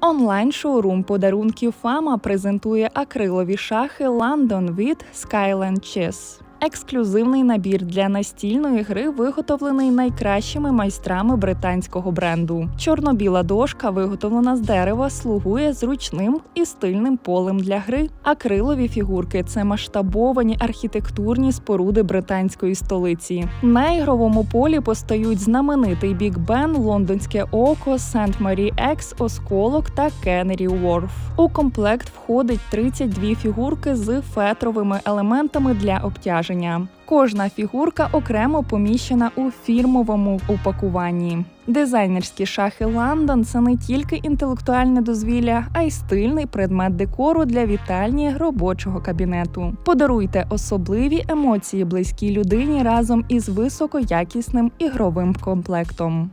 Онлайн шоурум подарунків Фама презентує акрилові шахи London від Skyland Chess. Ексклюзивний набір для настільної гри виготовлений найкращими майстрами британського бренду. Чорно-біла дошка, виготовлена з дерева, слугує зручним і стильним полем для гри. Акрилові фігурки це масштабовані архітектурні споруди британської столиці. На ігровому полі постають знаменитий Біг Бен, Лондонське око, Сент Марі Екс, Осколок та Кеннері Уорф. У комплект входить 32 фігурки з фетровими елементами для обтяження. Кожна фігурка окремо поміщена у фірмовому упакуванні. Дизайнерські шахи Лондон це не тільки інтелектуальне дозвілля, а й стильний предмет декору для вітальні робочого кабінету. Подаруйте особливі емоції близькій людині разом із високоякісним ігровим комплектом.